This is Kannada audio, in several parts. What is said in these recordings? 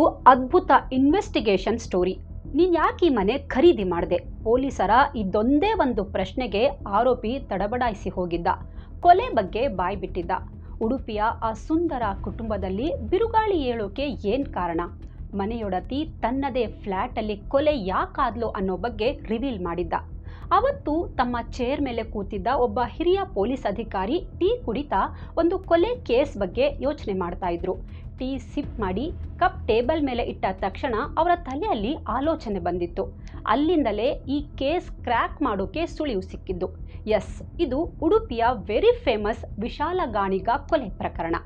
ಇದೊಂದು ಅದ್ಭುತ ಇನ್ವೆಸ್ಟಿಗೇಷನ್ ಸ್ಟೋರಿ ನೀನು ಯಾಕೆ ಈ ಮನೆ ಖರೀದಿ ಮಾಡಿದೆ? ಪೊಲೀಸರ ಇದೊಂದೇ ಒಂದು ಪ್ರಶ್ನೆಗೆ ಆರೋಪಿ ತಡಬಡಾಯಿಸಿ ಹೋಗಿದ್ದ. ಕೊಲೆ ಬಗ್ಗೆ ಬಾಯಿ ಬಿಟ್ಟಿದ್ದ. ಉಡುಪಿಯ ಆ ಸುಂದರ ಕುಟುಂಬದಲ್ಲಿ ಬಿರುಗಾಳಿ ಏಳೋಕೆ ಏನು ಕಾರಣ? ಮನೆಯೊಡತಿ ತನ್ನದೇ ಫ್ಲ್ಯಾಟಲ್ಲಿ ಕೊಲೆ ಯಾಕಾದ್ಲು ಅನ್ನೋ ಬಗ್ಗೆ ರಿವೀಲ್ ಮಾಡಿದ್ದ. ಅವತ್ತು ತಮ್ಮ ಚೇರ್ ಮೇಲೆ ಕೂತಿದ್ದ ಒಬ್ಬ ಹಿರಿಯ ಪೊಲೀಸ್ ಅಧಿಕಾರಿ ಟೀ ಕುಡಿತಾ ಒಂದು ಕೊಲೆ ಕೇಸ್ ಬಗ್ಗೆ ಯೋಚನೆ ಮಾಡ್ತಾ ಇದ್ರು. ಟೀ ಸಿಪ್ ಮಾಡಿ ಕಪ್ ಟೇಬಲ್ ಮೇಲೆ ಇಟ್ಟ ತಕ್ಷಣ ಅವರ ತಲೆಯಲ್ಲಿ ಆಲೋಚನೆ ಬಂದಿತ್ತು. ಅಲ್ಲಿಂದಲೇ ಈ ಕೇಸ್ ಕ್ರ್ಯಾಕ್ ಮಾಡೋಕೆ ಸುಳಿವು ಸಿಕ್ಕಿದ್ದು. ಎಸ್, ಇದು ಉಡುಪಿಯ ವೆರಿ ಫೇಮಸ್ ವಿಶಾಲ ಗಾಣಿಗ ಕೊಲೆ ಪ್ರಕರಣ.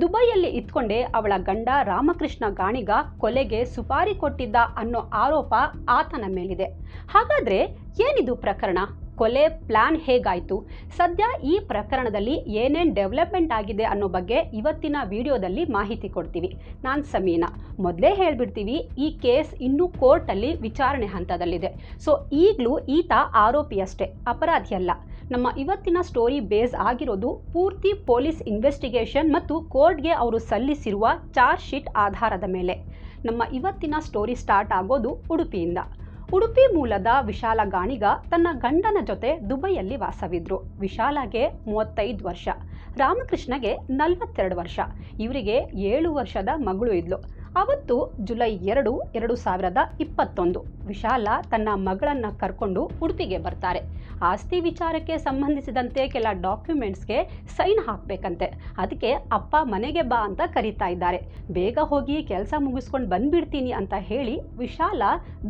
ದುಬೈಯಲ್ಲಿ ಇತ್ಕೊಂಡೇ ಅವಳ ಗಂಡ ರಾಮಕೃಷ್ಣ ಗಾಣಿಗ ಕೊಲೆಗೆ ಸುಪಾರಿ ಕೊಟ್ಟಿದ್ದ ಅನ್ನೋ ಆರೋಪ ಆತನ ಮೇಲಿದೆ. ಹಾಗಾದ್ರೆ ಏನಿದು ಪ್ರಕರಣ? ಕೊಲೆ ಪ್ಲಾನ್ ಹೇಗಾಯಿತು? ಸದ್ಯ ಈ ಪ್ರಕರಣದಲ್ಲಿ ಏನೇನು ಡೆವಲಪ್ಮೆಂಟ್ ಆಗಿದೆ ಅನ್ನೋ ಬಗ್ಗೆ ಇವತ್ತಿನ ವಿಡಿಯೋದಲ್ಲಿ ಮಾಹಿತಿ ಕೊಡ್ತೀವಿ. ನಾನು ಸಮೀನಾ. ಮೊದಲೇ ಹೇಳ್ಬಿಡ್ತೀವಿ, ಈ ಕೇಸ್ ಇನ್ನೂ ಕೋರ್ಟಲ್ಲಿ ವಿಚಾರಣೆ ಹಂತದಲ್ಲಿದೆ. ಸೊ, ಈಗಲೂ ಈತ ಆರೋಪಿಯಷ್ಟೇ ಅಪರಾಧಿ ಅಲ್ಲ ನಮ್ಮ ಇವತ್ತಿನ ಸ್ಟೋರಿ ಬೇಸ್ ಆಗಿರೋದು ಪೂರ್ತಿ ಪೊಲೀಸ್ ಇನ್ವೆಸ್ಟಿಗೇಷನ್ ಮತ್ತು ಕೋರ್ಟ್ಗೆ ಅವರು ಸಲ್ಲಿಸಿರುವ ಚಾರ್ಜ್ ಶೀಟ್ ಆಧಾರದ ಮೇಲೆ. ನಮ್ಮ ಇವತ್ತಿನ ಸ್ಟೋರಿ ಸ್ಟಾರ್ಟ್ ಆಗೋದು ಉಡುಪಿಯಿಂದ. ಉಡುಪಿ ಮೂಲದ ವಿಶಾಲ ಗಾಣಿಗ ತನ್ನ ಗಂಡನ ಜೊತೆ ದುಬೈಯಲ್ಲಿ ವಾಸವಿದ್ರು. ವಿಶಾಲಾಗೆ ಮೂವತ್ತೈದು ವರ್ಷ, ರಾಮಕೃಷ್ಣಗೆ ನಲವತ್ತೆರಡು ವರ್ಷ, ಇವರಿಗೆ ಏಳು ವರ್ಷದ ಮಗಳು ಇದ್ಲು. ಅವತ್ತು ಜುಲೈ ಎರಡು ಎರಡು ಸಾವಿರದ ಇಪ್ಪತ್ತೊಂದು. ವಿಶಾಲ ತನ್ನ ಮಗಳನ್ನು ಕರ್ಕೊಂಡು ಉಡುಪಿಗೆ ಬರ್ತಾರೆ. ಆಸ್ತಿ ವಿಚಾರಕ್ಕೆ ಸಂಬಂಧಿಸಿದಂತೆ ಕೆಲ ಡಾಕ್ಯುಮೆಂಟ್ಸ್ಗೆ ಸೈನ್ ಹಾಕಬೇಕಂತೆ. ಅದಕ್ಕೆ ಅಪ್ಪ ಮನೆಗೆ ಬಾ ಅಂತ ಕರೀತಾ ಇದ್ದಾರೆ. ಬೇಗ ಹೋಗಿ ಕೆಲಸ ಮುಗಿಸ್ಕೊಂಡು ಬಂದ್ಬಿಡ್ತೀನಿ ಅಂತ ಹೇಳಿ ವಿಶಾಲ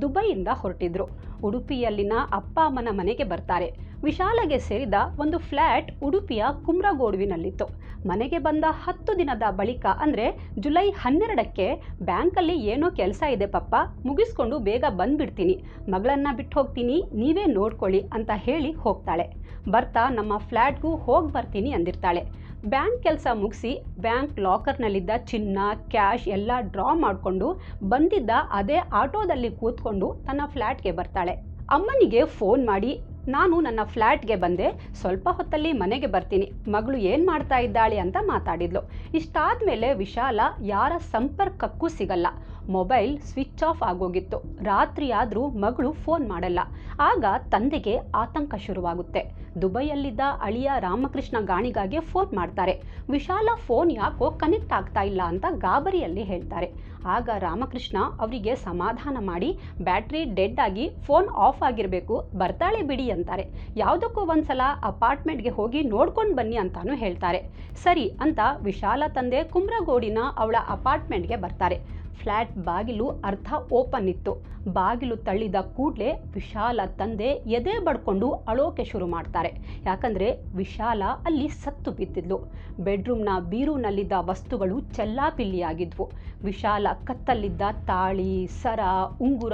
ದುಬೈಯಿಂದ ಹೊರಟಿದ್ರು. ಉಡುಪಿಯಲ್ಲಿನ ಅಪ್ಪ ಅಮ್ಮನ ಮನೆಗೆ ಬರ್ತಾರೆ. ವಿಶಾಲಗೆ ಸೇರಿದ ಒಂದು ಫ್ಲ್ಯಾಟ್ ಉಡುಪಿಯ ಕುಮ್ರಗೋಡುವಿನಲ್ಲಿತ್ತು ಮನೆಗೆ ಬಂದ ಹತ್ತು ದಿನದ ಬಳಿಕ ಅಂದರೆ ಜುಲೈ ಹನ್ನೆರಡಕ್ಕೆ ಬ್ಯಾಂಕಲ್ಲಿ ಏನೋ ಕೆಲಸ ಇದೆ ಪಪ್ಪ, ಮುಗಿಸ್ಕೊಂಡು ಬೇಗ ಬಂದ್ಬಿಡ್ತೀನಿ. ಮಗಳನ್ನು ಬಿಟ್ಟು ಹೋಗ್ತೀನಿ ನೀವೇ ನೋಡ್ಕೊಳ್ಳಿ ಅಂತ ಹೇಳಿ ಹೋಗ್ತಾಳೆ. ಬರ್ತಾ ನಮ್ಮ ಫ್ಲ್ಯಾಟ್ಗೂ ಹೋಗಿ ಬರ್ತೀನಿ ಅಂದಿರ್ತಾಳೆ. ಬ್ಯಾಂಕ್ ಕೆಲಸ ಮುಗಿಸಿ ಬ್ಯಾಂಕ್ ಲಾಕರ್ನಲ್ಲಿದ್ದ ಚಿನ್ನ, ಕ್ಯಾಶ್ ಎಲ್ಲ ಡ್ರಾ ಮಾಡಿಕೊಂಡು ಬಂದಿದ್ದ ಅದೇ ಆಟೋದಲ್ಲಿ ಕೂತ್ಕೊಂಡು ತನ್ನ ಫ್ಲ್ಯಾಟ್ಗೆ ಬರ್ತಾಳೆ. ಅಮ್ಮನಿಗೆ ಫೋನ್ ಮಾಡಿ ನಾನು ನನ್ನ ಫ್ಲ್ಯಾಟ್ಗೆ ಬಂದೆ. ಸ್ವಲ್ಪ ಹೊತ್ತಲ್ಲಿ ಮನೆಗೆ ಬರ್ತೀನಿ. ಮಗಳು ಏನು ಮಾಡ್ತಾ ಇದ್ದಾಳೆ ಅಂತ ಮಾತಾಡಿದ್ಲು. ಇಷ್ಟಾದ ಮೇಲೆ ವಿಶಾಲ ಯಾರ ಸಂಪರ್ಕಕ್ಕೂ ಸಿಗಲ್ಲ. ಮೊಬೈಲ್ ಸ್ವಿಚ್ ಆಫ್ ಆಗೋಗಿತ್ತು. ರಾತ್ರಿ ಆದರೂ ಮಗಳು ಫೋನ್ ಮಾಡಲ್ಲ. ಆಗ ತಂದೆಗೆ ಆತಂಕ ಶುರುವಾಗುತ್ತೆ. ದುಬೈಯಲ್ಲಿದ್ದ ಅಳಿಯ ರಾಮಕೃಷ್ಣ ಗಾಣಿಗಾಗೆ ಫೋನ್ ಮಾಡ್ತಾರೆ. ವಿಶಾಲ ಫೋನ್ ಯಾಕೋ ಕನೆಕ್ಟ್ ಆಗ್ತಾ ಇಲ್ಲ ಅಂತ ಗಾಬರಿಯಲ್ಲಿ ಹೇಳ್ತಾರೆ. ಆಗ ರಾಮಕೃಷ್ಣ ಅವರಿಗೆ ಸಮಾಧಾನ ಮಾಡಿ, ಬ್ಯಾಟ್ರಿ ಡೆಡ್ ಆಗಿ ಫೋನ್ ಆಫ್ ಆಗಿರಬೇಕು, ಬರ್ತಾಳೆ ಬಿಡಿ ಅಂತಾರೆ. ಯಾವುದಕ್ಕೂ ಒಂದ್ಸಲ ಅಪಾರ್ಟ್ಮೆಂಟ್ಗೆ ಹೋಗಿ ನೋಡ್ಕೊಂಡು ಬನ್ನಿ ಅಂತಾನು ಹೇಳ್ತಾರೆ. ಸರಿ ಅಂತ ವಿಶಾಲ ತಂದೆ ಕುಮ್ರಗೋಡಿನ ಅವಳ ಅಪಾರ್ಟ್ಮೆಂಟ್ಗೆ ಬರ್ತಾರೆ. ಫ್ಲ್ಯಾಟ್ ಬಾಗಿಲು ಅರ್ಧ ಓಪನ್ ಇತ್ತು. ಬಾಗಿಲು ತಳ್ಳಿದ ಕೂಡಲೇ ವಿಶಾಲ ತಂದೆ ಎದೆ ಬಡ್ಕೊಂಡು ಅಳೋಕೆ ಶುರು ಮಾಡ್ತಾರೆ. ಯಾಕಂದರೆ ವಿಶಾಲ ಅಲ್ಲಿ ಸತ್ತು ಬಿದ್ದಿದ್ಲು. ಬೆಡ್ರೂಮ್ನ ಬೀರೂನಲ್ಲಿದ್ದ ವಸ್ತುಗಳು ಚೆಲ್ಲಾಪಿಲ್ಲಿಯಾಗಿದ್ವು. ವಿಶಾಲ ಕತ್ತಲ್ಲಿದ್ದ ತಾಳಿ, ಸರ, ಉಂಗುರ,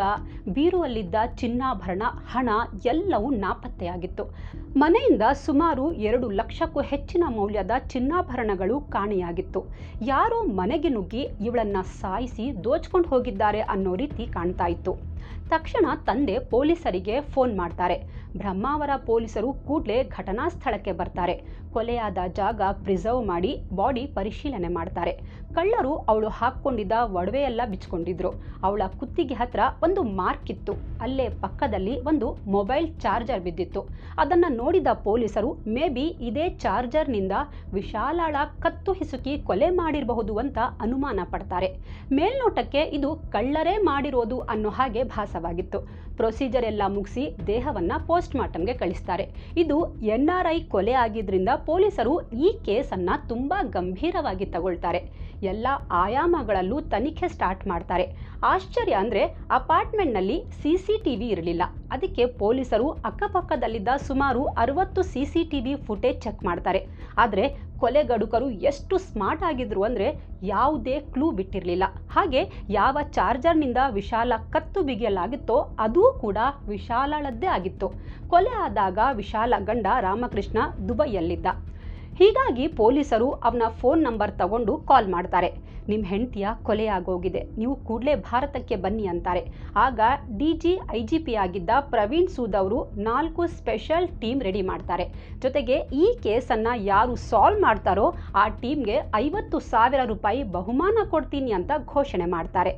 ಬೀರುವಲ್ಲಿದ್ದ ಚಿನ್ನಾಭರಣ, ಹಣ ಎಲ್ಲವೂ ನಾಪತ್ತೆಯಾಗಿತ್ತು. ಮನೆಯಿಂದ ಸುಮಾರು ಎರಡು ಲಕ್ಷಕ್ಕೂ ಹೆಚ್ಚಿನ ಮೌಲ್ಯದ ಚಿನ್ನಾಭರಣಗಳು ಕಾಣೆಯಾಗಿತ್ತು. ಯಾರೋ ಮನೆಗೆ ನುಗ್ಗಿ ಇವಳನ್ನು ಸಾಯಿಸಿ ದೋಚ್ಕೊಂಡು ಹೋಗಿದ್ದಾರೆ ಅನ್ನೋ ರೀತಿ ಕಾಣ್ತಾ ಇತ್ತು. ತಕ್ಷಣ ತಂದೆ ಪೊಲೀಸರಿಗೆ ಫೋನ್ ಮಾಡ್ತಾರೆ. ಬ್ರಹ್ಮಾವರ ಪೊಲೀಸರು ಕೂಡಲೇ ಘಟನಾ ಸ್ಥಳಕ್ಕೆ ಬರ್ತಾರೆ. ಕೊಲೆಯಾದ ಜಾಗ ಪ್ರಿಸರ್ವ್ ಮಾಡಿ ಬಾಡಿ ಪರಿಶೀಲನೆ ಮಾಡ್ತಾರೆ. ಕಳ್ಳರು ಅವಳು ಹಾಕ್ಕೊಂಡಿದ್ದ ಒಡವೆಯೆಲ್ಲ ಬಿಚ್ಕೊಂಡಿದ್ರು. ಅವಳ ಕುತ್ತಿಗೆ ಹತ್ರ ಒಂದು ಮಾರ್ಕ್ ಇತ್ತು. ಅಲ್ಲೇ ಪಕ್ಕದಲ್ಲಿ ಒಂದು ಮೊಬೈಲ್ ಚಾರ್ಜರ್ ಬಿದ್ದಿತ್ತು. ಅದನ್ನು ನೋಡಿದ ಪೊಲೀಸರು, ಮೇ ಬಿ ಇದೇ ಚಾರ್ಜರ್ನಿಂದ ವಿಶಾಲಾಳ ಕತ್ತು ಹಿಸುಕಿ ಕೊಲೆ ಮಾಡಿರಬಹುದು ಅಂತ ಅನುಮಾನ ಪಡ್ತಾರೆ. ಮೇಲ್ನೋಟಕ್ಕೆ ಇದು ಕಳ್ಳರೇ ಮಾಡಿರೋದು ಅನ್ನೋ ಹಾಗೆ ಭಾಸವಾಗಿತ್ತು ಪ್ರೊಸೀಜರ್ ಎಲ್ಲ ಮುಗಿಸಿ ದೇಹವನ್ನು ಪೋಸ್ಟ್ ಮಾರ್ಟಮ್ಗೆ ಕಳಿಸ್ತಾರೆ. ಇದು ಎನ್ ಆರ್ ಐ ಕೊಲೆ ಆಗಿದ್ದರಿಂದ ಪೊಲೀಸರು ಈ ಕೇಸನ್ನು ತುಂಬ ಗಂಭೀರವಾಗಿ ತಗೊಳ್ತಾರೆ. ಎಲ್ಲ ಆಯಾಮಗಳಲ್ಲೂ ತನಿಖೆ ಸ್ಟಾರ್ಟ್ ಮಾಡ್ತಾರೆ. ಆಶ್ಚರ್ಯ ಅಂದರೆ ಅಪಾರ್ಟ್ಮೆಂಟ್ನಲ್ಲಿ ಸಿ ಸಿ ಟಿ ಇರಲಿಲ್ಲ. ಅದಕ್ಕೆ ಪೊಲೀಸರು ಅಕ್ಕಪಕ್ಕದಲ್ಲಿದ್ದ ಸುಮಾರು ಅರವತ್ತು C C T footage check ಮಾಡ್ತಾರೆ. ಆದರೆ ಕೊಲೆಗಡುಕರು ಎಷ್ಟು ಸ್ಮಾರ್ಟ್ ಆಗಿದ್ರು ಅಂದರೆ ಯಾವುದೇ ಕ್ಲೂ ಬಿಟ್ಟಿರಲಿಲ್ಲ. ಹಾಗೆ ಯಾವ ಚಾರ್ಜರ್ನಿಂದ ವಿಶಾಲ ಕತ್ತು ಬಿಗಿಯಲಾಗಿತ್ತೋ ಅದೂ ಕೂಡ ವಿಶಾಲಳದ್ದೇ ಆಗಿತ್ತು. ಕೊಲೆ ಆದಾಗ ವಿಶಾಲ ಗಂಡ ರಾಮಕೃಷ್ಣ ದುಬೈಯಲ್ಲಿದ್ದ. ಹೀಗಾಗಿ ಪೊಲೀಸರು ಅವನ ಫೋನ್ ನಂಬರ್ ತಗೊಂಡು ಕಾಲ್ ಮಾಡ್ತಾರೆ. ನಿಮ್ಮ ಹೆಂಡತಿಯ ಕೊಲೆಯಾಗೋಗಿದೆ ನೀವು ಕೂಡಲೇ ಭಾರತಕ್ಕೆ ಬನ್ನಿ ಅಂತಾರೆ. ಆಗ D G, I G P ಆಗಿದ್ದ ಪ್ರವೀಣ್ ಸೂದ್ ಅವರು ನಾಲ್ಕು ಸ್ಪೆಷಲ್ ಟೀಮ್ ರೆಡಿ ಮಾಡ್ತಾರೆ. ಜೊತೆಗೆ ಈ ಕೇಸನ್ನು ಯಾರು ಸಾಲ್ವ್ ಮಾಡ್ತಾರೋ ಆ ಟೀಮ್ಗೆ ಐವತ್ತು ಸಾವಿರ ರೂಪಾಯಿ ಬಹುಮಾನ ಕೊಡ್ತೀನಿ ಅಂತ ಘೋಷಣೆ ಮಾಡ್ತಾರೆ.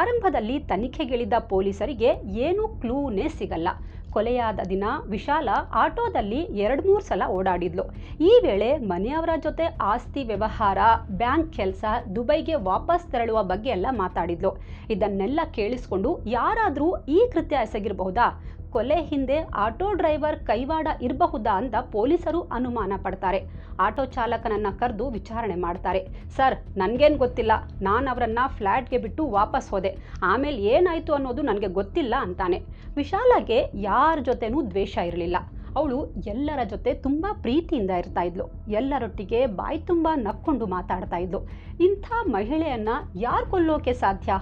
ಆರಂಭದಲ್ಲಿ ತನಿಖೆಗಿಳಿದ ಪೊಲೀಸರಿಗೆ ಏನೂ ಕ್ಲೂನೇ ಸಿಗಲ್ಲ. ಕೊಲೆಯಾದ ದಿನ ವಿಶಾಲ ಆಟೋದಲ್ಲಿ ಎರಡು ಮೂರು ಸಲ ಓಡಾಡಿದ್ಲು. ಈ ವೇಳೆ ಮನೆಯವರ ಜೊತೆ ಆಸ್ತಿ ವ್ಯವಹಾರ, ಬ್ಯಾಂಕ್ ಕೆಲಸ, ದುಬೈಗೆ ವಾಪಸ್ ತೆರಳುವ ಬಗ್ಗೆ ಎಲ್ಲ ಮಾತಾಡಿದ್ಲು. ಇದನ್ನೆಲ್ಲ ಕೇಳಿಸ್ಕೊಂಡು ಯಾರಾದರೂ ಈ ಕೃತ್ಯ ಎಸಗಿರಬಹುದಾ? ಕೊಲೆ ಹಿಂದೆ ಆಟೋ ಡ್ರೈವರ್ ಕೈವಾಡ ಇರಬಹುದಾ ಅಂತ ಪೊಲೀಸರು ಅನುಮಾನ ಪಡ್ತಾರೆ. ಆಟೋ ಚಾಲಕನನ್ನ ಕರೆದು ವಿಚಾರಣೆ ಮಾಡ್ತಾರೆ. ಸರ್, ನನಗೇನು ಗೊತ್ತಿಲ್ಲ. ನಾನು ಅವರನ್ನ ಫ್ಲ್ಯಾಟ್ಗೆ ಬಿಟ್ಟು ವಾಪಸ್ ಹೋದೆ. ಆಮೇಲೆ ಏನಾಯಿತು ಅನ್ನೋದು ನನಗೆ ಗೊತ್ತಿಲ್ಲ ಅಂತಾನೆ. ವಿಶಾಲಾಗೆ ಯಾರ ಜೊತೆನೂ ದ್ವೇಷ ಇರಲಿಲ್ಲ. ಅವಳು ಎಲ್ಲರ ಜೊತೆ ತುಂಬ ಪ್ರೀತಿಯಿಂದ ಇರ್ತಾ ಇದ್ಲು. ಎಲ್ಲರೊಟ್ಟಿಗೆ ಬಾಯಿ ತುಂಬ ನಕ್ಕೊಂಡು ಮಾತಾಡ್ತಾ ಇದ್ಲು. ಇಂಥ ಮಹಿಳೆಯನ್ನ ಯಾರು ಕೊಲ್ಲೋಕೆ ಸಾಧ್ಯ?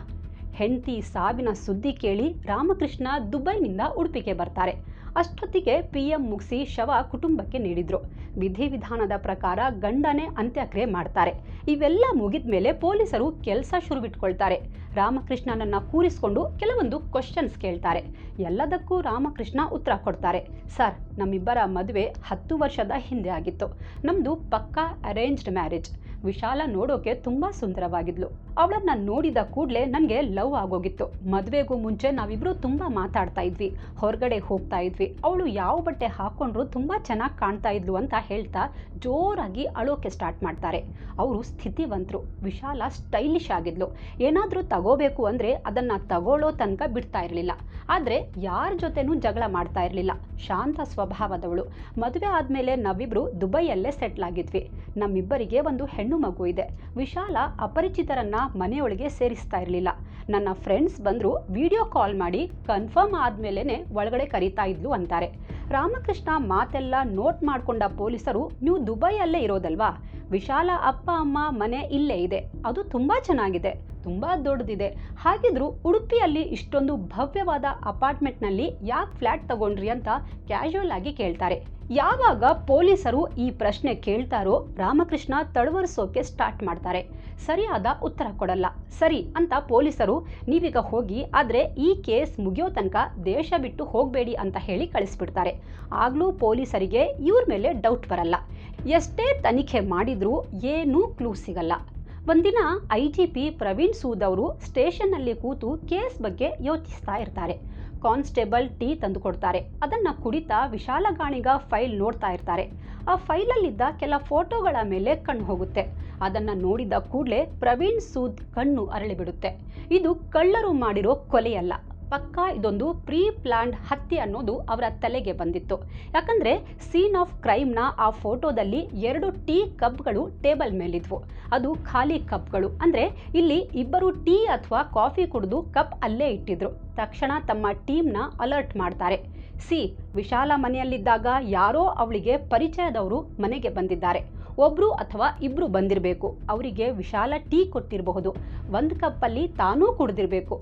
ಹೆಂಡತಿ ಸಾವಿನ ಸುದ್ದಿ ಕೇಳಿ ರಾಮಕೃಷ್ಣ ದುಬೈನಿಂದ ಉಡುಪಿಗೆ ಬರ್ತಾರೆ. ಅಷ್ಟೊತ್ತಿಗೆ ಪಿ ಎಂ ಮುಗಿಸಿ ಶವ ಕುಟುಂಬಕ್ಕೆ ನೀಡಿದ್ರು. ವಿಧಿವಿಧಾನದ ಪ್ರಕಾರ ಗಂಡನೇ ಅಂತ್ಯಕ್ರಿಯೆ ಮಾಡ್ತಾರೆ. ಇವೆಲ್ಲ ಮುಗಿದ ಮೇಲೆ ಪೊಲೀಸರು ಕೆಲಸ ಶುರುವಿಟ್ಕೊಳ್ತಾರೆ. ರಾಮಕೃಷ್ಣನನ್ನ ಕೂರಿಸ್ಕೊಂಡು ಕೆಲವೊಂದು ಕ್ವಶನ್ಸ್ ಕೇಳ್ತಾರೆ. ಎಲ್ಲದಕ್ಕೂ ರಾಮಕೃಷ್ಣ ಉತ್ತರ ಕೊಡ್ತಾರೆ. ಸರ್, ನಮ್ಮಿಬ್ಬರ ಮದುವೆ ಹತ್ತು ವರ್ಷದ ಹಿಂದೆ ಆಗಿತ್ತು. ನಮ್ಮದು ಪಕ್ಕಾ ಅರೇಂಜ್ಡ್ ಮ್ಯಾರೇಜ್ ವಿಶಾಲ ನೋಡೋಕೆ ತುಂಬಾ ಸುಂದರವಾಗಿದ್ಲು. ಅವಳನ್ನ ನೋಡಿದ ಕೂಡಲೇ ನನಗೆ ಲವ್ ಆಗೋಗಿತ್ತು. ಮದುವೆಗೂ ಮುಂಚೆ ನಾವಿಬ್ರು ತುಂಬಾ ಮಾತಾಡ್ತಾ ಇದ್ವಿ. ಹೊರಗಡೆ ಹೋಗ್ತಾ ಇದ್ವಿ. ಅವಳು ಯಾವ ಬಟ್ಟೆ ಹಾಕೊಂಡ್ರು ತುಂಬಾ ಚೆನ್ನಾಗಿ ಕಾಣ್ತಾ ಇದ್ಲು ಅಂತ ಹೇಳ್ತಾ ಜೋರಾಗಿ ಅಳೋಕೆ ಸ್ಟಾರ್ಟ್ ಮಾಡ್ತಾರೆ. ಅವರು ಸ್ಥಿತಿವಂತರು. ವಿಶಾಲ ಸ್ಟೈಲಿಶ್ ಆಗಿದ್ಲು. ಏನಾದರೂ ತಗೋಬೇಕು ಅಂದರೆ ಅದನ್ನು ತಗೊಳ್ಳೋ ತನಕ ಬಿಡ್ತಾ ಇರಲಿಲ್ಲ. ಆದರೆ ಯಾರ ಜೊತೆನೂ ಜಗಳ ಮಾಡ್ತಾ ಇರಲಿಲ್ಲ. ಶಾಂತ ಸ್ವಭಾವದವಳು. ಮದುವೆ ಆದಮೇಲೆ ನಾವಿಬ್ರು ದುಬೈಯಲ್ಲೇ ಸೆಟ್ಲ್ ಆಗಿದ್ವಿ. ನಮ್ಮಿಬ್ಬರಿಗೆ ಒಂದು ಹೆಣ್ಣು ಮಗು ಇದೆ. ವಿಶಾಲ ಅಪರಿಚಿತರನ್ನ ಮನೆಯೊಳಗೆ ಸೇರಿಸ್ತಾ ಇರಲಿಲ್ಲ. ನನ್ನ ಫ್ರೆಂಡ್ಸ್ ಬಂದರೂ ವಿಡಿಯೋ ಕಾಲ್ ಮಾಡಿ ಕನ್ಫರ್ಮ್ ಆದಮೇಲೆ ಒಳಗಡೆ ಕರೀತಾ ಇದ್ಲು ಅಂತಾರೆ. ರಾಮಕೃಷ್ಣ ಮಾತೆಲ್ಲ ನೋಟ್ ಮಾಡಿಕೊಂಡ ಪೊಲೀಸರು ನೀವು ದುಬೈಯಲ್ಲೇ ಇರೋದಲ್ವಾ? ವಿಶಾಲ ಅಪ್ಪ, ಅಮ್ಮ ಮನೆ ಇಲ್ಲೇ ಇದೆ. ಅದು ತುಂಬ ಚೆನ್ನಾಗಿದೆ. ತುಂಬ ದೊಡ್ಡದಿದೆ. ಹಾಗಿದ್ರೂ ಉಡುಪಿಯಲ್ಲಿ ಇಷ್ಟೊಂದು ಭವ್ಯವಾದ ಅಪಾರ್ಟ್ಮೆಂಟ್ನಲ್ಲಿ ಯಾಕೆ ಫ್ಲ್ಯಾಟ್ ತಗೊಂಡ್ರಿ ಅಂತ ಕ್ಯಾಶುವಲ್ ಆಗಿ ಕೇಳ್ತಾರೆ. ಯಾವಾಗ ಪೊಲೀಸರು ಈ ಪ್ರಶ್ನೆ ಕೇಳ್ತಾರೋ ರಾಮಕೃಷ್ಣ ತಡವರಿಸೋಕೆ ಸ್ಟಾರ್ಟ್ ಮಾಡ್ತಾರೆ. ಸರಿಯಾದ ಉತ್ತರ ಕೊಡಲ್ಲ. ಸರಿ ಅಂತ ಪೊಲೀಸರು, ನೀವೀಗ ಹೋಗಿ, ಆದರೆ ಈ ಕೇಸ್ ಮುಗಿಯೋ ತನಕ ದೇಶ ಬಿಟ್ಟು ಹೋಗಬೇಡಿ ಅಂತ ಹೇಳಿ ಕಳಿಸ್ಬಿಡ್ತಾರೆ. ಆಗಲೂ ಪೊಲೀಸರಿಗೆ ಇವ್ರ ಮೇಲೆ ಡೌಟ್ ಬರಲ್ಲ. ಎಷ್ಟೇ ತನಿಖೆ ಮಾಡಿದರೂ ಏನೂ ಕ್ಲೂ ಸಿಗಲ್ಲ. ಒಂದಿನ I G P Praveen Sood ಅವರು ಸ್ಟೇಷನ್ನಲ್ಲಿ ಕೂತು ಕೇಸ್ ಬಗ್ಗೆ ಯೋಚಿಸ್ತಾ ಇರ್ತಾರೆ. ಕಾನ್ಸ್ಟೇಬಲ್ ಟೀ ತಂದು ಕೊಡ್ತಾರೆ ಅದನ್ನು ಕುಡಿತಾ ವಿಶಾಲಗಾಣಿಗ ಫೈಲ್ ನೋಡ್ತಾ ಇರ್ತಾರೆ. ಆ ಫೈಲಲ್ಲಿದ್ದ ಕೆಲ ಫೋಟೋಗಳ ಮೇಲೆ ಕಣ್ಣು ಹೋಗುತ್ತೆ. ಅದನ್ನು ನೋಡಿದ ಕೂಡಲೇ ಪ್ರವೀಣ್ ಸೂದ್ ಕಣ್ಣು ಅರಳಿಬಿಡುತ್ತೆ. ಇದು ಕಳ್ಳರು ಮಾಡಿರೋ ಕೊಲೆಯಲ್ಲ. ಪಕ್ಕಾ ಇದೊಂದು ಪ್ರೀ ಪ್ಲಾನ್ಡ್ ಹತ್ಯೆ ಅನ್ನೋದು ಅವರ ತಲೆಗೆ ಬಂದಿತ್ತು. ಯಾಕಂದ್ರೆ ಸೀನ್ ಆಫ್ ಕ್ರೈಮ್ನ ಆ ಫೋಟೋದಲ್ಲಿ ಎರಡು ಟೀ ಕಪ್ಗಳು ಟೇಬಲ್ ಮೇಲಿದ್ವು. ಅದು ಖಾಲಿ ಕಪ್ಗಳು. ಅಂದ್ರೆ ಇಲ್ಲಿ ಇಬ್ಬರು ಟೀ ಅಥವಾ ಕಾಫಿ ಕುಡಿದು ಕಪ್ ಅಲ್ಲೇ ಇಟ್ಟಿದ್ರು. ತಕ್ಷಣ ತಮ್ಮ ಟೀಮ್ನ ಅಲರ್ಟ್ ಮಾಡ್ತಾರೆ. ಸಿ, ವಿಶಾಲ ಮನೆಯಲ್ಲಿದ್ದಾಗ ಯಾರೋ ಅವಳಿಗೆ ಪರಿಚಯದವರು ಮನೆಗೆ ಬಂದಿದ್ದಾರೆ. ಒಬ್ರು ಅಥವಾ ಇಬ್ರು ಬಂದಿರಬೇಕು. ಅವರಿಗೆ ವಿಶಾಲ ಟೀ ಕೊಟ್ಟಿರಬಹುದು. ಒಂದು ಕಪ್ಪಲ್ಲಿ ತಾನೂ ಕುಡಿದಿರಬೇಕು.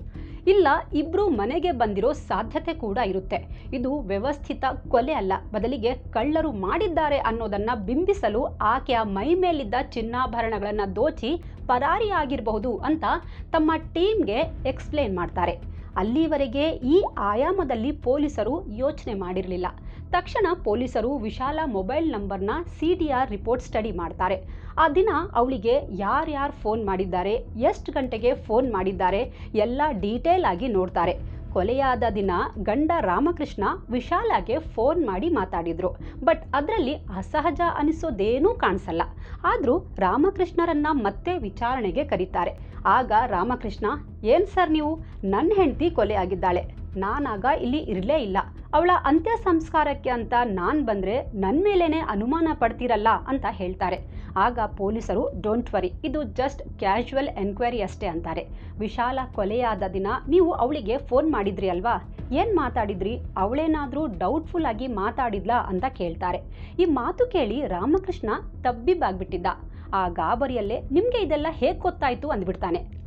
ಇಲ್ಲ, ಇಬ್ರು ಮನೆಗೆ ಬಂದಿರೋ ಸಾಧ್ಯತೆ ಕೂಡ ಇರುತ್ತೆ. ಇದು ವ್ಯವಸ್ಥಿತ ಕೊಲೆ ಅಲ್ಲ. ಬದಲಿಗೆ ಕಳ್ಳರು ಮಾಡಿದ್ದಾರೆ ಅನ್ನೋದನ್ನ ಬಿಂಬಿಸಲು ಆಕೆಯ ಮೈ ಮೇಲಿದ್ದ ಚಿನ್ನಾಭರಣಗಳನ್ನು ದೋಚಿ ಪರಾರಿಯಾಗಿರಬಹುದು ಅಂತ ತಮ್ಮ ಟೀಮ್ಗೆ ಎಕ್ಸ್ಪ್ಲೇನ್ ಮಾಡ್ತಾರೆ. ಅಲ್ಲಿವರೆಗೆ ಈ ಆಯಾಮದಲ್ಲಿ ಪೊಲೀಸರು ಯೋಚನೆ ಮಾಡಿರಲಿಲ್ಲ. ತಕ್ಷಣ ಪೊಲೀಸರು ವಿಶಾಲ ಮೊಬೈಲ್ ನಂಬರ್ನ C D R report study ಮಾಡ್ತಾರೆ. ಆ ದಿನ ಅವಳಿಗೆ ಯಾರ್ಯಾರು ಫೋನ್ ಮಾಡಿದ್ದಾರೆ, ಎಷ್ಟು ಗಂಟೆಗೆ ಫೋನ್ ಮಾಡಿದ್ದಾರೆ, ಎಲ್ಲ ಡೀಟೇಲ್ ಆಗಿ ನೋಡ್ತಾರೆ. ಕೊಲೆಯಾದ ದಿನ ಗಂಡ ರಾಮಕೃಷ್ಣ ವಿಶಾಲಾಗೆ ಫೋನ್ ಮಾಡಿ ಮಾತಾಡಿದರು. ಬಟ್ ಅದರಲ್ಲಿ ಅಸಹಜ ಅನಿಸೋದೇನೂ ಕಾಣಿಸಲ್ಲ. ಆದರೂ ರಾಮಕೃಷ್ಣರನ್ನ ಮತ್ತೆ ವಿಚಾರಣೆಗೆ ಕರೀತಾರೆ. ಆಗ ರಾಮಕೃಷ್ಣ, ಏನು ಸರ್ ನೀವು? ನನ್ನ ಹೆಂಡತಿ ಕೊಲೆ ಆಗಿದ್ದಾಳೆ. ನಾನಾಗ ಇಲ್ಲಿ ಇರಲೇ ಇಲ್ಲ. ಅವಳ ಅಂತ್ಯ ಸಂಸ್ಕಾರಕ್ಕೆ ಅಂತ ನಾನು ಬಂದರೆ ನನ್ನ ಮೇಲೇ ಅನುಮಾನ ಪಡ್ತೀರಲ್ಲ ಅಂತ ಹೇಳ್ತಾರೆ. ಆಗ ಪೊಲೀಸರು ಡೋಂಟ್ ವರಿ ಇದು ಜಸ್ಟ್ ಕ್ಯಾಶುವಲ್ ಎನ್ಕ್ವೈರಿ ಅಷ್ಟೇ ಅಂತಾರೆ. ವಿಶಾಲ ಕೊಲೆಯಾದ ದಿನ ನೀವು ಅವಳಿಗೆ ಫೋನ್ ಮಾಡಿದ್ರಿ ಅಲ್ವಾ? ಏನು ಮಾತಾಡಿದ್ರಿ? ಅವಳೇನಾದರೂ ಡೌಟ್ಫುಲ್ ಆಗಿ ಮಾತಾಡಿದ್ಲಾ ಅಂತ ಕೇಳ್ತಾರೆ. ಈ ಮಾತು ಕೇಳಿ ರಾಮಕೃಷ್ಣ ತಬ್ಬಿಬ್ಬಾಗ್ಬಿಟ್ಟಿದ್ದ ಆ ಗಾಬರಿಯಲ್ಲೇ ನಿಮಗೆ ಇದೆಲ್ಲ ಹೇಗೆ ಗೊತ್ತಾಯಿತು ಅಂದ್ಬಿಡ್ತಾನೆ.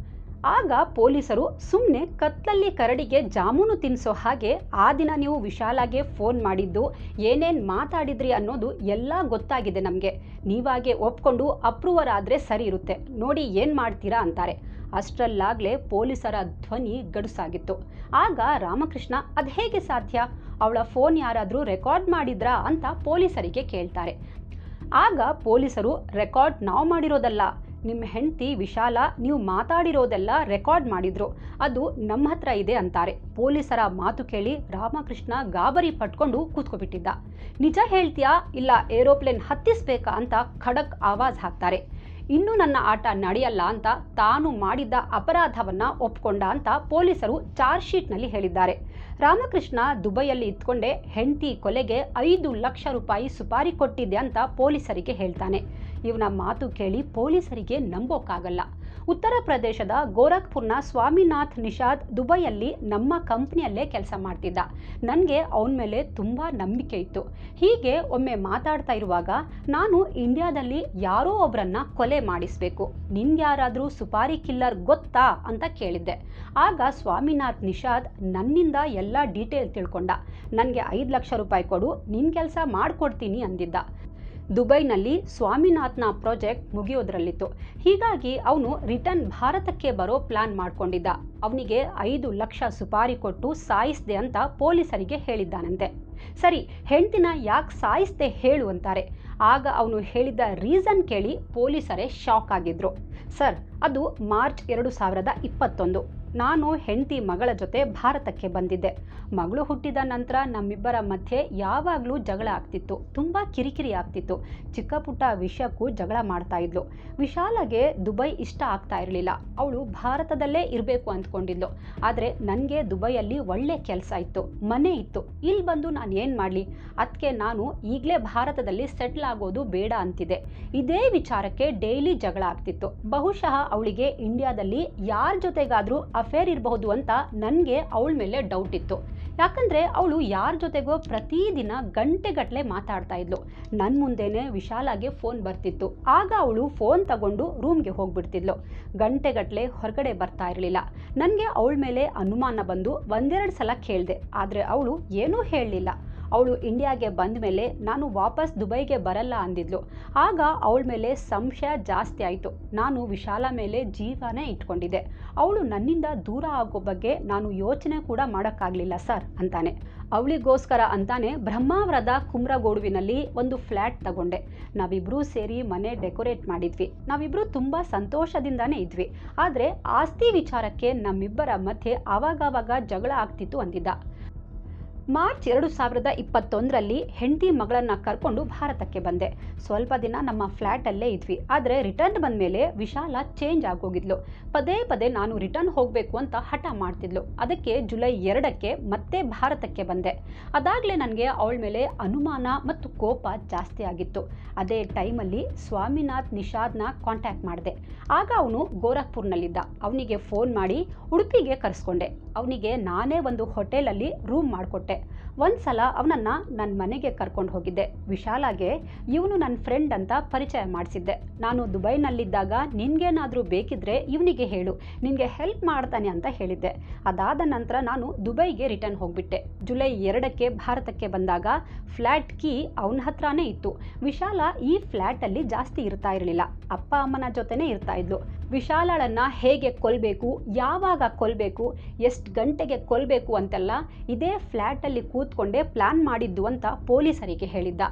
ಆಗ ಪೊಲೀಸರು ಸುಮ್ಮನೆ ಕತ್ತಲಲ್ಲಿ ಕರಡಿಗೆ ಜಾಮೂನು ತಿನ್ನಿಸೋ ಹಾಗೆ ಆ ದಿನ ನೀವು ವಿಶಾಲಾಗೆ ಫೋನ್ ಮಾಡಿದ್ದು, ಏನೇನು ಮಾತಾಡಿದ್ರಿ ಅನ್ನೋದು ಎಲ್ಲ ಗೊತ್ತಾಗಿದೆ ನಮಗೆ. ನೀವಾಗೆ ಒಪ್ಕೊಂಡು ಅಪ್ರೂವರ್ ಆದರೆ ಸರಿ ಇರುತ್ತೆ. ನೋಡಿ ಏನು ಮಾಡ್ತೀರಾ ಅಂತಾರೆ. ಅಷ್ಟರಲ್ಲಾಗಲೇ ಪೊಲೀಸರ ಧ್ವನಿ ಗಡುಸಾಗಿತ್ತು. ಆಗ ರಾಮಕೃಷ್ಣ, ಅದು ಹೇಗೆ ಸಾಧ್ಯ? ಅವಳ ಫೋನ್ ಯಾರಾದರೂ ರೆಕಾರ್ಡ್ ಮಾಡಿದ್ರಾ? ಅಂತ ಪೊಲೀಸರಿಗೆ ಕೇಳ್ತಾರೆ. ಆಗ ಪೊಲೀಸರು, ರೆಕಾರ್ಡ್ ನಾವು ಮಾಡಿರೋದಲ್ಲ. ನಿಮ್ಮ ಹೆಂಡತಿ ವಿಶಾಲ, ನೀವು ಮಾತಾಡಿರೋದೆಲ್ಲ ರೆಕಾರ್ಡ್ ಮಾಡಿದ್ರು. ಅದು ನಮ್ಮ ಹತ್ರ ಇದೆ ಅಂತಾರೆ. ಪೊಲೀಸರ ಮಾತು ಕೇಳಿ ರಾಮಕೃಷ್ಣ ಗಾಬರಿ ಪಟ್ಕೊಂಡು ಕೂತ್ಕೊಬಿಟ್ಟಿದ್ದ. ನಿಜ ಹೇಳ್ತೀಯಾ? ಇಲ್ಲ, ಏರೋಪ್ಲೇನ್ ಹತ್ತಿಸ್ಬೇಕಾ ಅಂತ ಖಡಕ್ ಆವಾಜ್ ಹಾಕ್ತಾರೆ. ಇನ್ನೂ ನನ್ನ ಆಟ ನಡೆಯಲ್ಲ ಅಂತ ತಾನು ಮಾಡಿದ್ದ ಅಪರಾಧವನ್ನ ಒಪ್ಕೊಂಡ ಅಂತ ಪೊಲೀಸರು ಚಾರ್ಜ್ ಶೀಟ್ನಲ್ಲಿ ಹೇಳಿದ್ದಾರೆ. ರಾಮಕೃಷ್ಣ ದುಬೈಯಲ್ಲಿ ಇದ್ಕೊಂಡೆ, ಹೆಂಡತಿ ಕೊಲೆಗೆ ಐದು ಲಕ್ಷ ರೂಪಾಯಿ ಸುಪಾರಿ ಕೊಟ್ಟಿದ್ದೆ ಅಂತ ಪೊಲೀಸರಿಗೆ ಹೇಳ್ತಾನೆ. ಇವನ ಮಾತು ಕೇಳಿ ಪೊಲೀಸರಿಗೆ ನಂಬೋಕ್ಕಾಗಲ್ಲ ಉತ್ತರ ಪ್ರದೇಶದ ಗೋರಖ್ಪುರ್ನ ಸ್ವಾಮಿನಾಥ್ ನಿಷಾದ್ ದುಬೈಯಲ್ಲಿ ನಮ್ಮ ಕಂಪ್ನಿಯಲ್ಲೇ ಕೆಲಸ ಮಾಡ್ತಿದ್ದ. ನನಗೆ ಅವನ ಮೇಲೆ ತುಂಬ ನಂಬಿಕೆ ಇತ್ತು. ಹೀಗೆ ಒಮ್ಮೆ ಮಾತಾಡ್ತಾ ಇರುವಾಗ ನಾನು ಇಂಡಿಯಾದಲ್ಲಿ ಯಾರೋ ಒಬ್ಬರನ್ನ ಕೊಲೆ ಮಾಡಿಸ್ಬೇಕು. ನಿನ್ಗ್ಯಾರಾದರೂ ಸುಪಾರಿ ಕಿಲ್ಲರ್ ಗೊತ್ತಾ ಅಂತ ಕೇಳಿದ್ದೆ. ಆಗ ಸ್ವಾಮಿನಾಥ್ ನಿಷಾದ್ ನನ್ನಿಂದ ಎಲ್ಲ ಡೀಟೇಲ್ ತಿಳ್ಕೊಂಡ. ನನಗೆ ಐದು ಲಕ್ಷ ರೂಪಾಯಿ ಕೊಡು ನಿನ್ನ ಕೆಲಸ ಮಾಡಿಕೊಡ್ತೀನಿ ಅಂದಿದ್ದ. ದುಬೈನಲ್ಲಿ ಸ್ವಾಮಿನಾಥ್ನ ಪ್ರಾಜೆಕ್ಟ್ ಮುಗಿಯೋದ್ರಲ್ಲಿತ್ತು. ಹೀಗಾಗಿ ಅವನು ರಿಟರ್ನ್ ಭಾರತಕ್ಕೆ ಬರೋ ಪ್ಲಾನ್ ಮಾಡ್ಕೊಂಡಿದ್ದ. ಅವನಿಗೆ ಐದು ಲಕ್ಷ ಸುಪಾರಿ ಕೊಟ್ಟು ಸಾಯಿಸ್ದೆ ಅಂತ ಪೊಲೀಸರಿಗೆ ಹೇಳಿದ್ದಾನಂತೆ. ಸರಿ, ಹೆಂಡ್ತಿನ ಯಾಕೆ ಸಾಯಿಸ್ದೆ ಹೇಳು ಅಂತಾರೆ. ಆಗ ಅವನು ಹೇಳಿದ ರೀಸನ್ ಕೇಳಿ ಪೊಲೀಸರೇ ಶಾಕ್ ಆಗಿದ್ರು. ಸರ್, ಅದು ಮಾರ್ಚ್ ಎರಡು ಸಾವಿರದ ಇಪ್ಪತ್ತೊಂದು. ನಾನು ಹೆಂಡತಿ ಮಗಳ ಜೊತೆ ಭಾರತಕ್ಕೆ ಬಂದಿದ್ದೆ. ಮಗಳು ಹುಟ್ಟಿದ ನಂತರ ನಮ್ಮಿಬ್ಬರ ಮಧ್ಯೆ ಯಾವಾಗಲೂ ಜಗಳ ಆಗ್ತಿತ್ತು. ತುಂಬ ಕಿರಿಕಿರಿ ಆಗ್ತಿತ್ತು. ಚಿಕ್ಕ ಪುಟ್ಟ ವಿಷಯಕ್ಕೂ ಜಗಳ ಮಾಡ್ತಾ ಇದ್ಲು. ವಿಶಾಲಗೆ ದುಬೈ ಇಷ್ಟ ಆಗ್ತಾ ಇರಲಿಲ್ಲ. ಅವಳು ಭಾರತದಲ್ಲೇ ಇರಬೇಕು ಅಂದ್ಕೊಂಡಿದ್ಲು. ಆದರೆ ನನಗೆ ದುಬೈಯಲ್ಲಿ ಒಳ್ಳೆ ಕೆಲಸ ಇತ್ತು. ಮನೆ ಇತ್ತು. ಇಲ್ಲಿ ಬಂದು ನಾನು ಏನು ಮಾಡಲಿ? ಅದಕ್ಕೆ ನಾನು ಈಗಲೇ ಭಾರತದಲ್ಲಿ ಸೆಟ್ಲ್ ಆಗೋದು ಬೇಡ ಅಂತಿದೆ ಇದೇ ವಿಚಾರಕ್ಕೆ ಡೈಲಿ ಜಗಳ ಆಗ್ತಿತ್ತು. ಬಹುಶಃ ಅವಳಿಗೆ ಇಂಡಿಯಾದಲ್ಲಿ ಯಾರ ಜೊತೆಗಾದರೂ ಅಫೇರ್ ಇರಬಹುದು ಅಂತ ನನಗೆ ಅವಳ ಮೇಲೆ ಡೌಟ್ ಇತ್ತು. ಯಾಕಂದರೆ ಅವಳು ಯಾರ ಜೊತೆಗೋ ಪ್ರತಿದಿನ ಗಂಟೆಗಟ್ಟಲೆ ಮಾತಾಡ್ತಾ ಇದ್ಲು. ನನ್ನ ಮುಂದೆನೇ ವಿಶಾಲಾಗೆ ಫೋನ್ ಬರ್ತಿತ್ತು. ಆಗ ಅವಳು ಫೋನ್ ತಗೊಂಡು ರೂಮ್ಗೆ ಹೋಗ್ಬಿಡ್ತಿದ್ಲು. ಗಂಟೆಗಟ್ಟಲೆ ಹೊರಗಡೆ ಬರ್ತಾ ಇರಲಿಲ್ಲ. ನನಗೆ ಅವಳ ಮೇಲೆ ಅನುಮಾನ ಬಂದು ಒಂದೆರಡು ಸಲ ಕೇಳಿದೆ. ಆದರೆ ಅವಳು ಏನೂ ಹೇಳಲಿಲ್ಲ. ಅವಳು ಇಂಡಿಯಾಗೆ ಬಂದ ಮೇಲೆ ನಾನು ವಾಪಸ್ ದುಬೈಗೆ ಬರಲ್ಲ ಅಂದಿದ್ಲು. ಆಗ ಅವಳ ಮೇಲೆ ಸಂಶಯ ಜಾಸ್ತಿ ಆಯಿತು. ನಾನು ವಿಶಾಲ ಮೇಲೆ ಜೀವನೇ ಇಟ್ಕೊಂಡಿದ್ದೆ. ಅವಳು ನನ್ನಿಂದ ದೂರ ಆಗೋ ಬಗ್ಗೆ ನಾನು ಯೋಚನೆ ಕೂಡ ಮಾಡೋಕ್ಕಾಗಲಿಲ್ಲ, ಸರ್, ಅಂತಾನೆ. ಅವಳಿಗೋಸ್ಕರ ಅಂತಾನೆ ಬ್ರಹ್ಮಾವರದ ಕುಮ್ರಗೋಡುವಿನಲ್ಲಿ ಒಂದು ಫ್ಲ್ಯಾಟ್ ತಗೊಂಡೆ. ನಾವಿಬ್ಬರೂ ಸೇರಿ ಮನೆ ಡೆಕೋರೇಟ್ ಮಾಡಿದ್ವಿ. ನಾವಿಬ್ಬರೂ ತುಂಬ ಸಂತೋಷದಿಂದಾನೇ ಇದ್ವಿ. ಆದರೆ ಆಸ್ತಿ ವಿಚಾರಕ್ಕೆ ನಮ್ಮಿಬ್ಬರ ಮಧ್ಯೆ ಆವಾಗವಾಗ ಜಗಳ ಆಗ್ತಿತ್ತು ಅಂದಿದ್ದ. ಮಾರ್ಚ್ ಎರಡು ಸಾವಿರದ ಇಪ್ಪತ್ತೊಂದರಲ್ಲಿ ಹೆಂಡತಿ ಮಗಳನ್ನು ಕರ್ಕೊಂಡು ಭಾರತಕ್ಕೆ ಬಂದೆ. ಸ್ವಲ್ಪ ದಿನ ನಮ್ಮ ಫ್ಲ್ಯಾಟಲ್ಲೇ ಇದ್ವಿ. ಆದರೆ ರಿಟರ್ನ್ ಬಂದ ಮೇಲೆ ವಿಶಾಲ ಚೇಂಜ್ ಆಗೋಗಿದ್ಲು. ಪದೇ ಪದೇ ನಾನು ರಿಟರ್ನ್ ಹೋಗಬೇಕು ಅಂತ ಹಠ ಮಾಡ್ತಿದ್ಲು. ಅದಕ್ಕೆ ಜುಲೈ ಎರಡಕ್ಕೆ ಮತ್ತೆ ಭಾರತಕ್ಕೆ ಬಂದೆ. ಅದಾಗಲೇ ನನಗೆ ಅವಳ ಮೇಲೆ ಅನುಮಾನ ಮತ್ತು ಕೋಪ ಜಾಸ್ತಿ ಆಗಿತ್ತು. ಅದೇ ಟೈಮಲ್ಲಿ ಸ್ವಾಮಿನಾಥ್ ನಿಷಾದ್ನ ಕಾಂಟ್ಯಾಕ್ಟ್ ಮಾಡಿದೆ. ಆಗ ಅವನು ಗೋರಖ್ಪುರ್ನಲ್ಲಿದ್ದ. ಅವನಿಗೆ ಫೋನ್ ಮಾಡಿ ಉಡುಪಿಗೆ ಕರೆಸ್ಕೊಂಡೆ. ಅವನಿಗೆ ನಾನೇ ಒಂದು ಹೋಟೆಲಲ್ಲಿ ರೂಮ್ ಮಾಡಿಕೊಟ್ಟೆ. ಒಂದು ಸಲ ಅವನನ್ನು ನನ್ನ ಮನೆಗೆ ಕರ್ಕೊಂಡು ಹೋಗಿದ್ದೆ. ವಿಶಾಲಾಗೆ, ಇವನು ನನ್ನ ಫ್ರೆಂಡ್ ಅಂತ ಪರಿಚಯ ಮಾಡಿಸಿದ್ದೆ. ನಾನು ದುಬೈನಲ್ಲಿದ್ದಾಗ ನಿನ್ಗೇನಾದರೂ ಬೇಕಿದ್ರೆ ಇವನಿಗೆ ಹೇಳು. ನಿನಗೆ ಹೆಲ್ಪ್ ಮಾಡ್ತಾನೆ ಅಂತ ಹೇಳಿದ್ದೆ. ಅದಾದ ನಂತರ ನಾನು ದುಬೈಗೆ ರಿಟರ್ನ್ ಹೋಗ್ಬಿಟ್ಟೆ. ಜುಲೈ ಎರಡಕ್ಕೆ ಭಾರತಕ್ಕೆ ಬಂದಾಗ ಫ್ಲ್ಯಾಟ್ ಕೀ ಅವನ ಹತ್ರನೇ ಇತ್ತು. ವಿಶಾಲ ಈ ಫ್ಲ್ಯಾಟಲ್ಲಿ ಜಾಸ್ತಿ ಇರ್ತಾ ಇರಲಿಲ್ಲ. ಅಪ್ಪ, ಅಮ್ಮನ ಜೊತೆನೇ ಇರ್ತಾ ಇದ್ಲು. ವಿಶಾಲಳನ್ನ ಹೇಗೆ ಕೊಲ್ಲಬೇಕು ಯಾವಾಗ ಕೊಲ್ಲಬೇಕು ಎಷ್ಟು ಗಂಟೆಗೆ ಕೊಲ್ಲಬೇಕು ಅಂತೆಲ್ಲ ಇದೇ ಫ್ಲ್ಯಾಟಲ್ಲಿ ಕೂತ್ಕೊಂಡೇ ಪ್ಲ್ಯಾನ್ ಮಾಡಿದ್ದು ಅಂತ ಪೊಲೀಸರಿಗೆ ಹೇಳಿದ್ದ.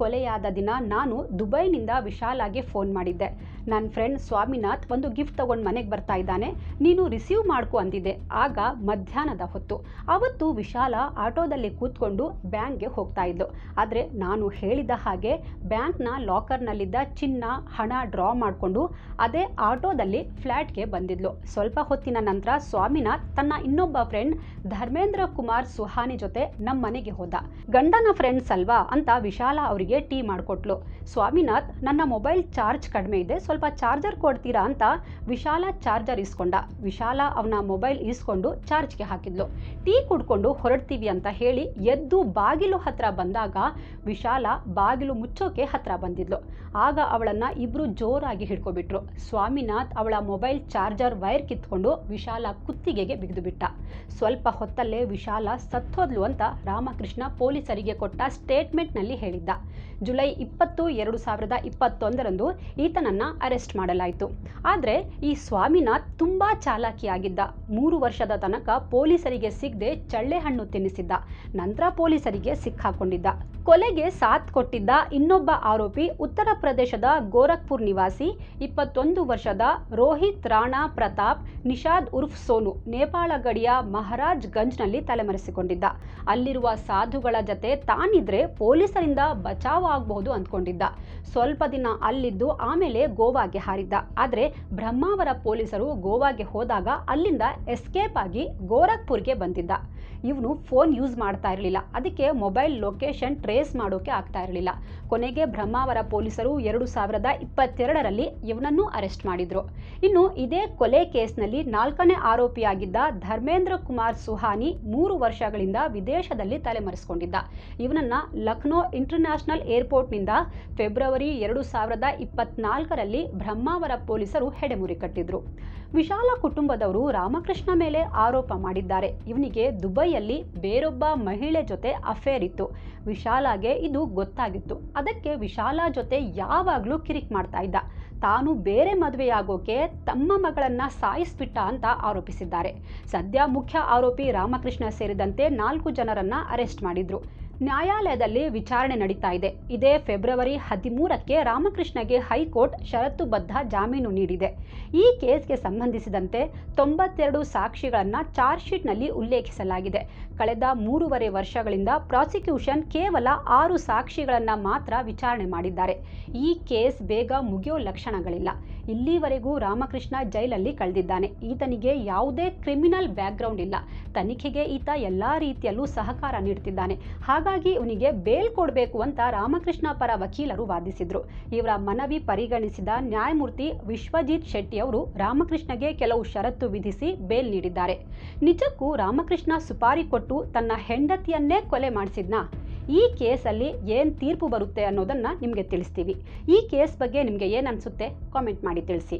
ಕೊಲೆಯಾದ ದಿನ ನಾನು ದುಬೈನಿಂದ ವಿಶಾಲಾಗೆ ಫೋನ್ ಮಾಡಿದ್ದೆ. ನನ್ನ ಫ್ರೆಂಡ್ ಸ್ವಾಮಿನಾಥ್ ಒಂದು ಗಿಫ್ಟ್ ತಗೊಂಡು ಮನೆಗೆ ಬರ್ತಾ ಇದ್ದಾನೆ. ನೀನು ರಿಸೀವ್ ಮಾಡ್ಕೊ ಅಂದಿದ್ದೆ ಆಗ ಮಧ್ಯಾಹ್ನದ ಹೊತ್ತು. ಅವತ್ತು ವಿಶಾಲ ಆಟೋದಲ್ಲಿ ಕೂತ್ಕೊಂಡು ಬ್ಯಾಂಕ್ಗೆ ಹೋಗ್ತಾ ಇದ್ದು ಆದರೆ ನಾನು ಹೇಳಿದ ಹಾಗೆ ಬ್ಯಾಂಕ್ನ ಲಾಕರ್ನಲ್ಲಿದ್ದ ಚಿನ್ನ, ಹಣ ಡ್ರಾ ಮಾಡಿಕೊಂಡು ಅದೇ ಆಟೋದಲ್ಲಿ ಫ್ಲ್ಯಾಟ್ಗೆ ಬಂದಿದ್ಲು. ಸ್ವಲ್ಪ ಹೊತ್ತಿನ ನಂತರ ಸ್ವಾಮಿನಾಥ್ ತನ್ನ ಇನ್ನೊಬ್ಬ ಫ್ರೆಂಡ್ ಧರ್ಮೇಂದ್ರ ಕುಮಾರ್ ಸುಹಾನಿ ಜೊತೆ ನಮ್ಮ ಮನೆಗೆ ಹೋದ. ಗಂಡನ ಫ್ರೆಂಡ್ಸ್ ಅಲ್ವಾ ಅಂತ ವಿಶಾಲ ಅವರಿಗೆ ಅವನಿಗೆ ಟೀ ಮಾಡಿಕೊಟ್ಲು. ಸ್ವಾಮಿನಾಥ್, ನನ್ನ ಮೊಬೈಲ್ ಚಾರ್ಜ್ ಕಡಿಮೆ ಇದೆ, ಸ್ವಲ್ಪ ಚಾರ್ಜರ್ ಕೊಡ್ತೀರಾ ಅಂತ ವಿಶಾಲ ಚಾರ್ಜರ್ ಇಸ್ಕೊಂಡ. ವಿಶಾಲ ಅವನ ಮೊಬೈಲ್ ಇಸ್ಕೊಂಡು ಚಾರ್ಜ್ಗೆ ಹಾಕಿದ್ಲು. ಟೀ ಕುಡ್ಕೊಂಡು ಹೊರಡ್ತೀವಿ ಅಂತ ಹೇಳಿ ಎದ್ದು ಬಾಗಿಲು ಹತ್ರ ಬಂದಾಗ ವಿಶಾಲ ಬಾಗಿಲು ಮುಚ್ಚೋಕೆ ಹತ್ರ ಬಂದಿದ್ಲು. ಆಗ ಅವಳನ್ನ ಇಬ್ರು ಜೋರಾಗಿ ಹಿಡ್ಕೊಬಿಟ್ರು. ಸ್ವಾಮಿನಾಥ್ ಅವಳ ಮೊಬೈಲ್ ಚಾರ್ಜರ್ ವೈರ್ ಕಿತ್ಕೊಂಡು ವಿಶಾಲ ಕುತ್ತಿಗೆಗೆ ಬಿಗಿದು ಬಿಟ್ಟ ಸ್ವಲ್ಪ ಹೊತ್ತಲ್ಲೇ ವಿಶಾಲ ಸತ್ತೋದ್ಲು ಅಂತ ರಾಮಕೃಷ್ಣ ಪೊಲೀಸರಿಗೆ ಕೊಟ್ಟ ಸ್ಟೇಟ್ಮೆಂಟ್ನಲ್ಲಿ ಹೇಳಿದ್ದ. ಜುಲೈ ಇಪ್ಪತ್ತು, ಎರಡು ಸಾವಿರದ ಇಪ್ಪತ್ತೊಂದರಂದು ಈತನನ್ನ ಅರೆಸ್ಟ್ ಮಾಡಲಾಯಿತು. ಆದರೆ ಈ ಸ್ವಾಮಿನಾಥ್ ತುಂಬಾ ಚಾಲಾಕಿಯಾಗಿದ್ದ. ಮೂರು ವರ್ಷದ ತನಕ ಪೊಲೀಸರಿಗೆ ಸಿಗದೆ ಚಳ್ಳೆಹಣ್ಣು ತಿನ್ನಿಸಿದ್ದ. ನಂತರ ಪೊಲೀಸರಿಗೆ ಸಿಕ್ಕಾಕೊಂಡಿದ್ದ. ಕೊಲೆಗೆ ಸಾಥ್ ಕೊಟ್ಟಿದ್ದ ಇನ್ನೊಬ್ಬ ಆರೋಪಿ ಉತ್ತರ ಪ್ರದೇಶದ ಗೋರಖ್ಪುರ್ ನಿವಾಸಿ, ಇಪ್ಪತ್ತೊಂದು ವರ್ಷದ ರೋಹಿತ್ ರಾಣಾ ಪ್ರತಾಪ್, ನಿಷಾದ್ ಉರ್ಫ್ ಸೋನು, ನೇಪಾಳ ಗಡಿಯ ಮಹಾರಾಜ್ ಗಂಜ್ನಲ್ಲಿ ತಲೆಮರೆಸಿಕೊಂಡಿದ್ದ. ಅಲ್ಲಿರುವ ಸಾಧುಗಳ ಜತೆ ತಾನಿದ್ರೆ ಪೊಲೀಸರಿಂದ ಬಚಾವ್ ಆಗಬಹುದು ಅಂದ್ಕೊಂಡಿದ್ದ. ಸ್ವಲ್ಪ ದಿನ ಅಲ್ಲಿದ್ದು ಆಮೇಲೆ ಗೋವಾಗೆ ಹಾರಿದ್ದ. ಆದರೆ ಬ್ರಹ್ಮಾವರ ಪೊಲೀಸರು ಗೋವಾಗೆ ಹೋದಾಗ ಅಲ್ಲಿಂದ ಎಸ್ಕೇಪ್ ಆಗಿ ಗೋರಖ್ಪುರ್ಗೆ ಬಂದಿದ್ದ. ಇವನು ಫೋನ್ ಯೂಸ್ ಮಾಡ್ತಾ ಇರಲಿಲ್ಲ. ಅದಕ್ಕೆ ಮೊಬೈಲ್ ಲೊಕೇಶನ್ ಟ್ರೇಸ್ ಮಾಡೋಕೆ ಆಗ್ತಾ ಇರಲಿಲ್ಲ. ಕೊನೆಗೆ ಬ್ರಹ್ಮಾವರ ಪೊಲೀಸರು ಎರಡು ಸಾವಿರದ ಇಪ್ಪತ್ತೆರಡರಲ್ಲಿ ಇವನನ್ನು ಅರೆಸ್ಟ್ ಮಾಡಿದ್ರು. ಇನ್ನು ಇದೇ ಕೊಲೆ ಕೇಸ್ನಲ್ಲಿ ನಾಲ್ಕನೇ ಆರೋಪಿಯಾಗಿದ್ದ ಧರ್ಮೇಂದ್ರ ಕುಮಾರ್ ಸುಹಾನಿ ಮೂರು ವರ್ಷಗಳಿಂದ ವಿದೇಶದಲ್ಲಿ ತಲೆಮರೆಸಿಕೊಂಡಿದ್ದ. ಇವನನ್ನ ಲಕ್ನೋ ಇಂಟರ್ನ್ಯಾಷನಲ್ ಏರ್ಪೋರ್ಟ್ನಿಂದ ಫೆಬ್ರವರಿ ಎರಡು ಸಾವಿರದ ಇಪ್ಪತ್ನಾಲ್ಕರಲ್ಲಿ ಬ್ರಹ್ಮಾವರ ಪೊಲೀಸರು ಹೆಡೆಮುರಿ ಕಟ್ಟಿದ್ರು. ವಿಶಾಲ ಕುಟುಂಬದವರು ರಾಮಕೃಷ್ಣ ಮೇಲೆ ಆರೋಪ ಮಾಡಿದ್ದಾರೆ. ಇವನಿಗೆ ದುಬೈಯಲ್ಲಿ ಬೇರೊಬ್ಬ ಮಹಿಳೆ ಜೊತೆ ಅಫೇರ್ ಇತ್ತು. ವಿಶಾಲಾಗೆ ಇದು ಗೊತ್ತಾಗಿತ್ತು. ಅದಕ್ಕೆ ವಿಶಾಲ ಜೊತೆ ಯಾವಾಗಲೂ ಕಿರಿಕ್ ಮಾಡ್ತಾ ಇದ್ದ. ತಾನು ಬೇರೆ ಮದುವೆಯಾಗೋಕೆ ತಮ್ಮ ಮಗಳನ್ನ ಸಾಯಿಸ್ಬಿಟ್ಟ ಅಂತ ಆರೋಪಿಸಿದ್ದಾರೆ. ಸದ್ಯ ಮುಖ್ಯ ಆರೋಪಿ ರಾಮಕೃಷ್ಣ ಸೇರಿದಂತೆ ನಾಲ್ಕು ಜನರನ್ನ ಅರೆಸ್ಟ್ ಮಾಡಿದ್ರು. ನ್ಯಾಯಾಲಯದಲ್ಲಿ ವಿಚಾರಣೆ ನಡೀತಾ ಇದೆ. ಇದೇ ಫೆಬ್ರವರಿ ಹದಿಮೂರಕ್ಕೆ ರಾಮಕೃಷ್ಣಗೆ ಹೈಕೋರ್ಟ್ ಷರತ್ತುಬದ್ಧ ಜಾಮೀನು ನೀಡಿದೆ. ಈ ಕೇಸ್ಗೆ ಸಂಬಂಧಿಸಿದಂತೆ ತೊಂಬತ್ತೆರಡು ಸಾಕ್ಷಿಗಳನ್ನು ಚಾರ್ಜ್ ಶೀಟ್ನಲ್ಲಿ ಉಲ್ಲೇಖಿಸಲಾಗಿದೆ. ಕಳೆದ ಮೂರುವರೆ ವರ್ಷಗಳಿಂದ ಪ್ರಾಸಿಕ್ಯೂಷನ್ ಕೇವಲ ಆರು ಸಾಕ್ಷಿಗಳನ್ನು ಮಾತ್ರ ವಿಚಾರಣೆ ಮಾಡಿದ್ದಾರೆ. ಈ ಕೇಸ್ ಬೇಗ ಮುಗಿಯೋ ಲಕ್ಷಣಗಳಿಲ್ಲ. ಇಲ್ಲಿವರೆಗೂ ರಾಮಕೃಷ್ಣ ಜೈಲಲ್ಲಿ ಕಳೆದಿದ್ದಾನೆ. ಈತನಿಗೆ ಯಾವುದೇ ಕ್ರಿಮಿನಲ್ ಬ್ಯಾಕ್ಗ್ರೌಂಡ್ ಇಲ್ಲ. ತನಿಖೆಗೆ ಈತ ಎಲ್ಲ ರೀತಿಯಲ್ಲೂ ಸಹಕಾರ ನೀಡ್ತಿದ್ದಾನೆ. ಹಾಗಾಗಿ ಇವನಿಗೆ ಬೇಲ್ ಕೊಡಬೇಕು ಅಂತ ರಾಮಕೃಷ್ಣ ಪರ ವಕೀಲರು ವಾದಿಸಿದ್ರು. ಇವರ ಮನವಿ ಪರಿಗಣಿಸಿದ ನ್ಯಾಯಮೂರ್ತಿ ವಿಶ್ವಜಿತ್ ಶೆಟ್ಟಿ ಅವರು ರಾಮಕೃಷ್ಣಗೆ ಕೆಲವು ಷರತ್ತು ವಿಧಿಸಿ ಬೇಲ್ ನೀಡಿದ್ದಾರೆ. ನಿಜಕ್ಕೂ ರಾಮಕೃಷ್ಣ ಸುಪಾರಿ ಕೊಟ್ಟು ತನ್ನ ಹೆಂಡತಿಯನ್ನೇ ಕೊಲೆ ಮಾಡಿಸಿದ್ನಾ? ಈ ಕೇಸಲ್ಲಿ ಏನು ತೀರ್ಪು ಬರುತ್ತೆ ಅನ್ನೋದನ್ನು ನಿಮಗೆ ತಿಳಿಸ್ತೀವಿ. ಈ ಕೇಸ್ ಬಗ್ಗೆ ನಿಮಗೆ ಏನು ಅನಿಸುತ್ತೆ? ಕಾಮೆಂಟ್ ಮಾಡಿ ತಿಳಿಸಿ.